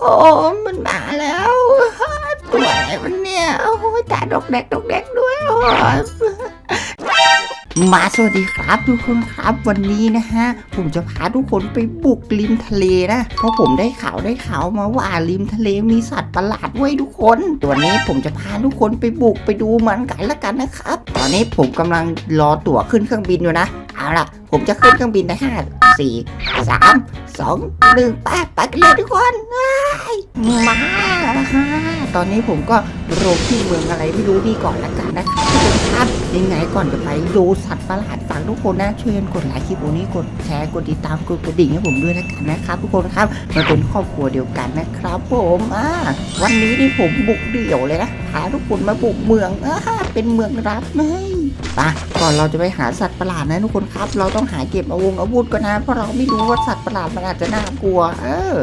โอ้มันมาแล้วตัวอะไรมันเนี่ย โอ้ยตาดอกแดกดอกแดกด้วยโอ้ยมาสวัสดีครับทุกคนครับวันนี้นะฮะ ผมจะพาทุกคนไปบุกริมทะเลนะ เพราะผมได้ข่าวได้ข่าวมาว่าริมทะเลมีสัตว์ประหลาดด้วยทุกคน ตัวนี้ผมจะพาทุกคนไปบุกไปดูมันกันละกันนะครับ ตอนนี้ผมกำลังรอตั๋วขึ้นเครื่องบินอยู่นะ เอาล่ะ ผมจะขึ้นเครื่องบินในห้าสี่สามสองหนึ่งไปไปกันเลยทุกคนมาฮะตอนนี้ผมก็ลงที่เมืองอะไรไม่รู้นี่ก่อนละกันนะครับทุกคนครับยังไงก่อนจะไปดูสัตว์ประหลาดากทุกคนนะช่วยกดไลค์คลิปนี้กดแชร์กดติดตามกดกระดิ่งให้ผมด้วยนะกันนะครับทุกคนครับมันเป็นครอบครัวเดียวกันนะครับผมอ่าวันนี้นี่ผมบุกเดี่ยวเลยนะพาทุกคนมาบุกเมืองอ่าเป็นเมืองรับไหม ปะก่อนเราจะไปหาสัตว์ประหลาดนะทุกคนครับ เราต้องหาเก็บอาวงอาวุธก่อนนะ เพราะเราไม่รู้ว่าสัตว์ประหลาดมันอาจจะน่ากลัว เออ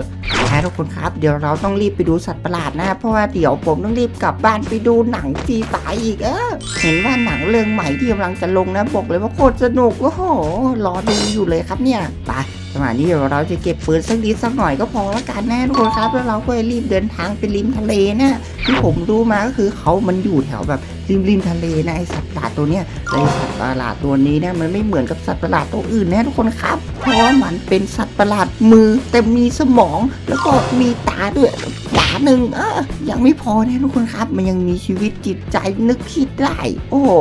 นะทุกคนครับ เดี๋ยวเราต้องรีบไปดูสัตว์ประหลาดนะ เพราะว่าเดี๋ยวผมต้องรีบกลับบ้านไปดูหนังฟรีฝาอีก เออ เห็นว่าหนังเรื่องใหม่ที่กำลังจะลงนะบอกเลยว่าโคตรสนุก โอ้โห รอดูอยู่เลยครับเนี่ย ไป สมัยนี้เดี๋ยวเราจะเก็บปืนสักนิดสักหน่อยก็พอละกันนะทุกคนครับ แล้วเราก็รีบเดินทางไปริมทะเลนะที่ผมรู้มาก็คือเขามันอยู่แถวแบบริมริมทะเลนะไอสัตว์ประหลาดตัวเนี้ยและไอสัตว์ประหลาดตัวนี้เนี่ยมันไม่เหมือนกับสัตว์ประหลาดตัวอื่นนะทุกคนครับ เพราะว่ามันเป็นสัตว์ประหลาดมือแต่มีสมองแล้วก็มีตาด้วยตาหนึ่งเออยังไม่พอนะทุกคนครับ มันยังมีชีวิตจิตใจนึกคิดได้ โอ้โห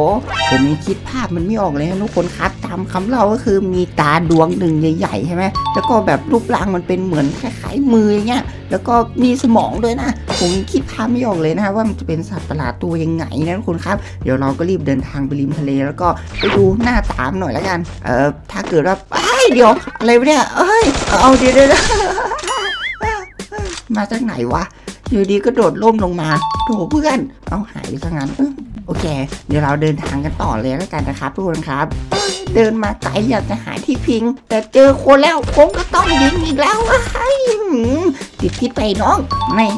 ผมยังคิดภาพมันไม่ออกเลยนะทุกคนครับามคำเล่าก็คือมีตาดวงหนึ่งใหญ่ๆใช่ไหมแล้วก็แบบรูปร่างมันเป็นเหมือนคล้ายๆมืออย่างเงี้ยแล้วก็มีสมองด้วยนะ ผมคิดภาพไม่ออกเลยนะว่ามันจะเป็นสัตว์ประหลาดตัวยังไงนะทุกคนครับ เดี๋ยวเราก็รีบเดินทางไปริมทะเล แล้วก็ไปดูหน้าตามหน่อยแล้วกัน เอ่อถ้าเกิดว่าเอ้ยเดี๋ยวอะไรเนี่ยเอ้ยเอาเดี๋ยวเดี๋ยวมาจากไหนวะอยู่ดีก็โดดล่มลงมาโถเพื่อน เอาหายไปซะงั้น โอเค เดี๋ยวเราเดินทางกันต่อเลยแล้วกันนะครับทุกคนครับ เดินมาไกลอยากจะหาที่พิง แต่เจอคนแล้วคงก็ต้องยิงอีกแล้วเอ้ยติดพิษไปน้องไม่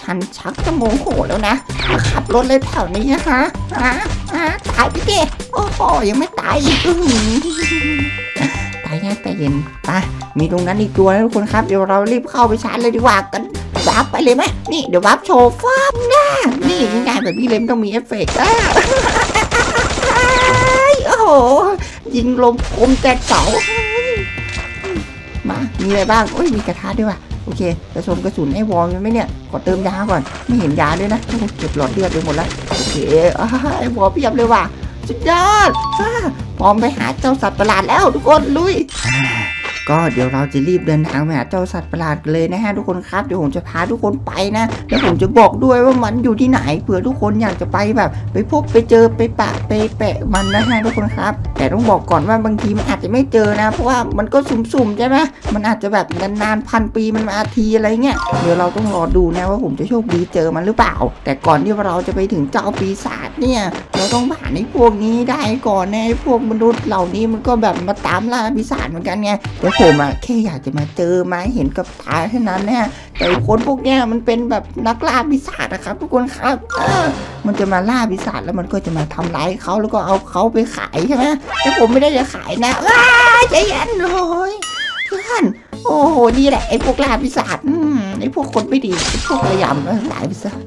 ฉันชักจะโมโหแล้วนะมาขับรถเลยแถวนี้นะฮะฮะฮะตายไปเกโอ้โหยังไม่ตายอีกอตายแน่แต่เย็นไปมีตรงนั้นอีกตัวนะทุกคนครับ เดี๋ยวเรารีบเข้าไปชาร์จเลยดีกว่ากันวับไปเลยไหมนี่เดี๋ยววับโชว์ฟ้าบหน้านี่งาน แบบพี่เล็มต้องมีเอฟเฟกต์อะโอ้โห ยิงลมคมแตกเสา มา มีอะไรบ้าง โอ้ย มีกระทะด้วยว่ะ โอเคจะชมกระสุนไอ้วอลไหมเนี่ย ขอเติมยาก่อน ไม่เห็นยาด้วยนะโอ้โหเก็บหลอดเลือดไปหมดแล้ว โอเคอ้าไอ้วอลเพียบเลยว่ะ สุดยอดอ่าพร้อมไปหาเจ้าสัตว์ประหลาดแล้วทุกคน ลุย ก็เดี๋ยวเราจะรีบเดินทางไปหาเจ้าสัตว์ประหลาดกันเลยนะฮะทุกคนครับเดี๋ยวผมจะพาทุกคนไปนะแล้วผมจะบอกด้วยว่ามันอยู่ที่ไหนเผื่อทุกคนอยากจะไปแบบ ไปพบไปเจอไปปะไปแปะมันนะฮะทุกคนครับ แต่ต้องบอกก่อนว่าบางทีมันอาจจะไม่เจอนะ เพราะว่ามันก็สุ่มๆใช่ไหมมันอาจจะแบบนานๆพันปีมันมาทีอะไรเงี้ยเดี๋ยวเราต้องรอดูนะว่าผมจะโชคดีเจอมันหรือเปล่า แต่ก่อนที่เราจะไปถึงเจ้าปีศาจเนี่ย เราต้องผ่านไอ้พวกนี้ได้ก่อนนะไอ้พวกมนุษย์เหล่านี้มันก็แบบมาตามล่าปีศาจเหมือนกันไงแต่ผมอะแค่อยากจะมาเจอมาเห็นกับตาเท่านั้นแน่แต่คนพวกเนี้ยมันเป็นแบบนักล่าปีศาจนะครับ ทุกคนครับเออมันจะมาล่าปีศาจแล้วมันก็จะมาทำร้ายเขาแล้วก็เอาเขาไปขายใช่ไหมแต่ผมไม่ได้จะขายนะอ้าใจเย็นโอ้ยเพื่อน โอ้โห นี่แหละไอ้พวกล่าปีศาจอืมไอ้พวกคนไม่ดีไอ้พวกระยำเออหลายปีศาจ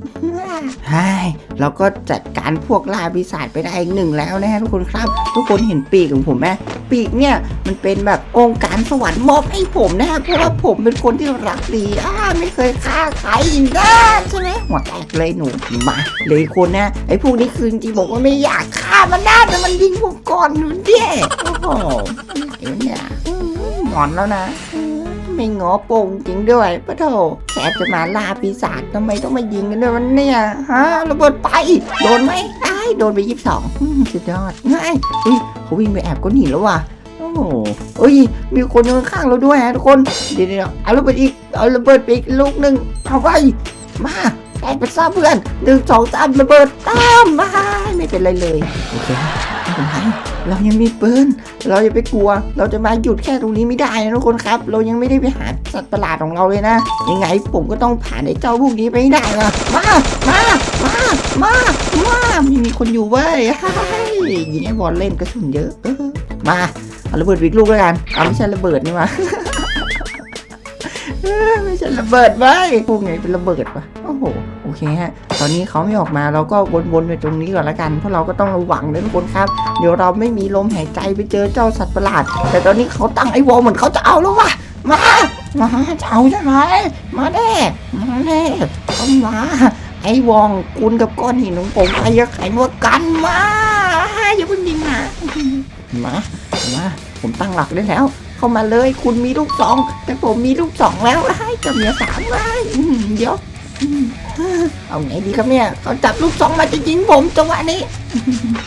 ใช่เราก็จัดการพวกล่าปีศาจไปได้อีกหนึ่งแล้วนะฮะทุกคนครับ ทุกคนเห็นปีกของผมไหมปีกเนี่ยมันเป็นแบบองค์การสวรรค์มอบให้ผมนะฮะเพราะว่าผมเป็นคนที่รักดีอ่าไม่เคยฆ่าใครนะใช่ไหมหัวแตกเลยหนูมาเลยคนนะไอ้พวกนี้คือจริงบอกว่าไม่อยากฆ่ามันนะแต่มันยิงผมก่อนหนูเด้โอ้โหเดี๋ยวเนี่ยหมอนแล้วนะ มไม่งอโป่งจริงด้วยปะโถแคบจะมาล่าปีศาจทำไมต้องมายิงกันด้วยวันเนี่ยฮะระเบิดไป โดนไหมไอ้ายโดนไปยี่สิบสองสุดยอดง่ายอุ้ยเขาวิ่งไปแอบก็หนีแล้วว่ะโอ้โอ้ยมีคนอยู่ข้างเราด้วยฮะทุกคนเดี๋ยวเดี๋ยวเอาระเบิดอีกเอาระเบิดไปอีกลูกหนึ่งเอาไปมา แกไปซ่าเพื่อนหนึ่งสองสามระเบิดตามมาไม่เป็นไรเลยโอเคไม่เป็นไรเรายังมีปืนเราอย่าไปกลัว เราจะมาหยุดแค่ตรงนี้ไม่ได้นะทุกคนครับ เรายังไม่ได้ไปหาสัตว์ประหลาดของเราเลยนะ ยังไงผมก็ต้องผ่านไอ้เจ้าพวกนี้ไปได้นะมา มา มา มา มามีมีคนอยู่เว้ยยิงไอ้บอลเล่นกระสุนเยอะเออมาเอาระเบิดวิกลูกแล้วกันเอาไม่ใช่ระเบิดนี่มาไม่ใช่ระเบิดไว้พวกไงเป็นระเบิดวะโอ้โห เคฮะ ตอนนี้เขาไม่ออกมาเราก็วนๆไปตรงนี้ก่อนละกัน เพราะเราก็ต้องระวังนะทุกคนครับ เดี๋ยวเราไม่มีลมหายใจไปเจอเจ้าสัตว์ประหลาด แต่ตอนนี้เขาตั้งไอ้วอลเหมือนเขาจะเอาแล้วว่ะ มา มาจะเอาใช่ไหมมาแน่มาแน่เข้ามาไอ้วองคุณกับก้อนหินของผมใครจะแข็งกว่ากันมาอย่าเพิ่งยิงนะมามาผมตั้งหลักได้แล้ว เข้ามาเลยคุณมีลูกสอง แต่ผมมีลูกสองแล้วไอ้กับเมียสามไอ้เดี๋ยว เอาไงดีครับเนี่ยเขาจับลูกสองมาจะยิงผมจังหวะนี้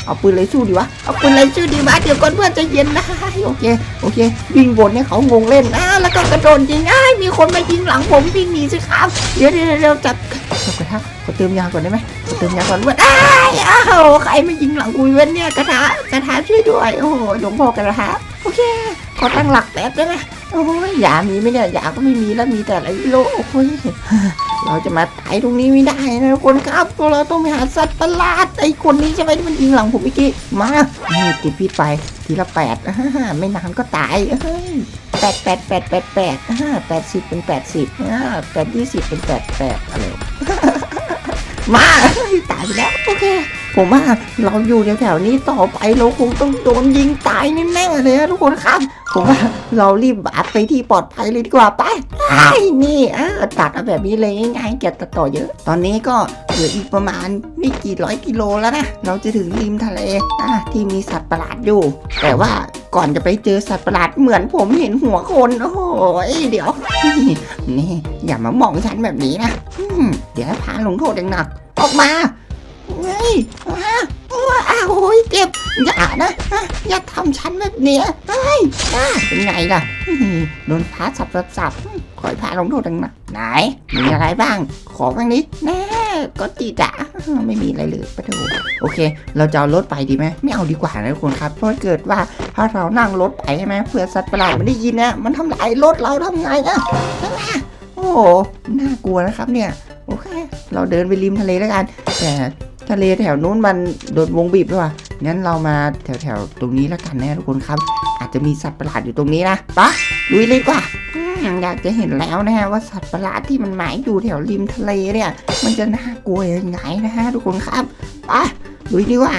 เอาปืนเลยสู้ดีวะ เอาปืนเลยสู้ดีวะ เดี๋ยวก่อนเพื่อนใจะเย็นนะโอเค โอเค วิ่งบนให้เขางงเล่นอ่าแล้วก็กระโดดยิงอ้ายมีคนมายิงหลังผมวิ่งหนีสิครับ เดี๋ยวเดี๋ยวเดี๋ยวจับจับกระทะขอเติมยาก่อนได้ไหมขอเติมยาก่อนเว้ยอ้ายอ้าวใครมายิงหลังกูเว้ยเนี่ยกระทะกระทะช่วยด้วย โอ้โหหลวงพ่อกระทะโอเค ขอตั้งหลักแป๊บได้ไหมโอ้ยยามีไหมเนี่ยยาก็ไม่มีแล้วมีแต่อะไรไม่รู้โอ้ย เราจะมาตายตรงนี้ไม่ได้นะทุกคนครับเราต้องไปหาสัตว์ประหลาดไอ้คนนี้ใช่ไหมที่มันยิงหลังผมเมื่อกี้มาติดพี่ไปทีละแปดไม่นานก็ตายเฮ้ยแปดแปดแปดแปดแปดอ่าแปดสิบเป็นแปดสิบอ่าแปดยี่สิบเป็นแปดแปดอะไรวมาตายไปแล้วโอเค ผมว่าเราอยู่แถวๆนี้ต่อไปเราคงต้องโดนยิงตายแน่ๆเลยนะทุกคนครับ ผมว่าเรารีบบาดไปที่ปลอดภัยเลยดีกว่าไปไอ้นี่เออตัดเอาแบบนี้เลยง่ายๆแกะตัดต่อเยอะ ตอนนี้ก็เหลืออีกประมาณไม่กี่ร้อยกิโลแล้วนะ เราจะถึงริมทะเลอะที่มีสัตว์ประหลาดอยู่ แต่ว่าก่อนจะไปเจอสัตว์ประหลาดเหมือนผมเห็นหัวคน โอ้โหเดี๋ยว นี่อย่ามามองฉันแบบนี้นะอืมเดี๋ยวพาลงโทษอย่างหนัก ออกมา เฮ้ยอ้าวอ้าวโอ้ยเจ็บ อย่านะ อย่าทำฉันแบบเนี้ยเฮ้ยเป็นไงล่ะโดนพาสับสับสับอืมขอให้พาลงโทษดังนักไหน มีอะไรบ้าง ขอบ้างนิดแน่ก็จีจ้ะไม่มีอะไรเลยปะโถโอเค เราจะเอารถไปดีไหมไม่เอาดีกว่านะทุกคนครับ เพราะเกิดว่าถ้าเรานั่งรถไปใช่ไหมเผื่อสัตว์ประหลาดมันได้ยินนะมันทำลายรถเราทำไงอะใช่ไหมโอ้โหน่ากลัวนะครับเนี่ย โอเค เราเดินไปริมทะเลแล้วกัน แต่ ทะเลแถวนู้นมันโดนวงบีบด้วยงั้นเรามาแถวแถวๆตรงนี้แล้วกันนะทุกคนครับ อาจจะมีสัตว์ประหลาดอยู่ตรงนี้นะปะลุยเลยกว่าอยากจะเห็นแล้วนะฮะว่าสัตว์ประหลาดที่มันหมายอยู่แถวริมทะเลเนี่ย มันจะน่ากลัวยังไงนะฮะทุกคนครับปะลุยดีกว่า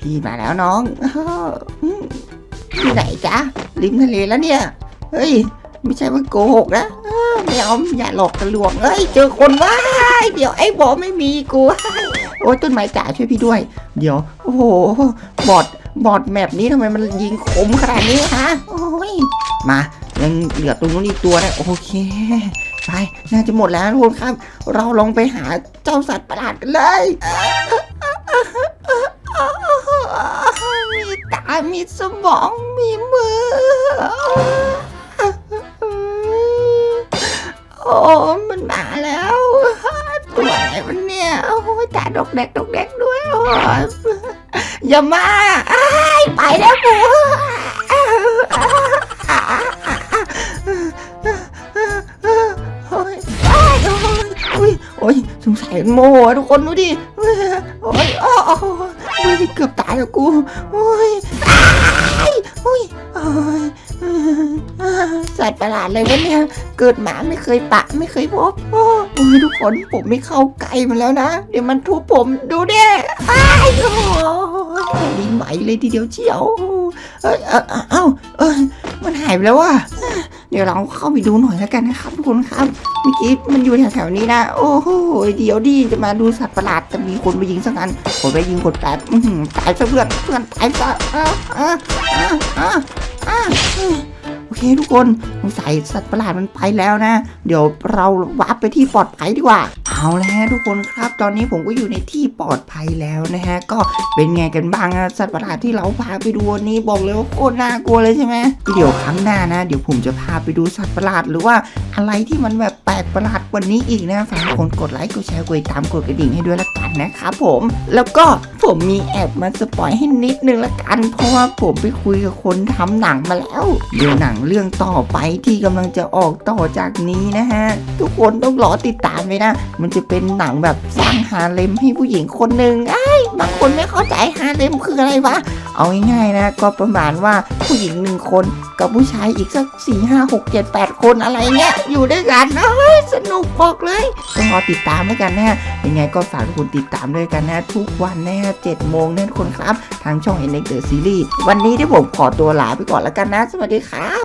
พี่มาแล้วน้องที่ไหนจ๊ะริมทะเลแล้วเนี่ย เฮ้ย ไม่ใช่ว่าโกหกนะ อ้าวไม่เอาอย่าหลอกกันลวงเอ้ยเจอคนว้ายเดี๋ยวไอ้บอไม่มีกูโอ้ยต้นไม้จ๋าช่วยพี่ด้วย เดี๋ยวโอ้โหบอดบอดแมปนี้ทำไมมันยิงคมขนาดนี้ฮะโอ้ยมายังเหลือตรงนู้นอีกตัวนะโอเคไปน่าจะหมดแล้วทุกคนครับ เราลองไปหาเจ้าสัตว์ประหลาดกันเลยมีตา มีสมอง มีมือ โอ้มันมาแล้วตัวอะไรมันเนี่ยโอ้ยตาดอกแดกดอกแดกด้วยโอ้ยอย่ามาไปแล้วกูโอ้ยโอ้ยโอ้ยโอ้ยสงสัยโมอะทุกคนดูดิโอ้ยโอ้ยเกือบตายแล้วกู โอ้ยโอ้ยโอ้ย สัตว์ประหลาดเลยวะเนี่ย เกิดหมาไม่เคยปะไม่เคยพบโอ้ยทุกคนผมไม่เข้าใกล้มันแล้วนะ เดี๋ยวมันทุบผมดูเด้อ้ายโอ้ยดินไหวเลยทีเดียวเชียวเอ้ยเอ้าเอ้าเอ้ยมันหายไปแล้วว่ะเดี๋ยวเราเข้าไปดูหน่อยแล้วกันนะครับทุกคนครับเมื่อกี้มันอยู่แถวๆนี้นะ โอ้โหเดี๋ยวดีจะมาดูสัตว์ประหลาดแต่มีคนไปยิงซะงั้นผมไปยิงคนแป๊บตายซะเพื่อนเพื่อนตายซะอ้าอ้าอ้าอ้าอ้าโอ เคทุกคนสงสัยสัตว์ประหลาดมันไปแล้วนะ เดี๋ยวเราวับไปที่ปลอดภัยดีกว่า เอาแล้วทุกคนครับ ตอนนี้ผมก็อยู่ในที่ปลอดภัยแล้วนะฮะ ก็เป็นไงกันบ้างอะสัตว์ประหลาดที่เราพาไปดูวันนี้บอกเลยว่าโคตรน่ากลัวเลยใช่ไหมเดี๋ยวครั้งหน้านะ เดี๋ยวผมจะพาไปดูสัตว์ประหลาดหรือว่าอะไรที่มันแบบแปลกประหลาดกว่านี้อีกนะฝากกคนกดไลค์กดแชร์กดติดตามกดกระดิ่งให้ด้วยละกันนะครับผม แล้วก็ผมมีแอบมาสปอยให้นิดนึงละกัน เพราะว่าผมไปคุยกับคนทำหนังมาแล้วเดี๋ยวหนังเรื่องต่อไปที่กำลังจะออกต่อจากนี้นะฮะ ทุกคนต้องรอติดตามไว้นะ มันจะเป็นหนังแบบสร้างฮาเลมให้ผู้หญิงคนหนึ่งอะ ยบางคนไม่เข้าใจฮาเลมคืออะไรวะ เอาง่ายๆนะ ก็ประมาณว่าผู้หญิงหนึ่งคนกับผู้ชายอีกสักสี่ห้าหกเจ็ดแปดคนอะไรเงี้ย อยู่ด้วยกันเอ้ยสนุกบอกเลยต้องรอติดตามด้วยกันนะ ยังไงก็ฝากทุกคนติดตามด้วยกันนะ ทุกวันนะฮะเจ็ดโมงนั่นคนครับ ทางช่อง n x The Series วันนี้ที่ผมขอตัวลาไปก่อนแล้วกันนะ สวัสดีครับ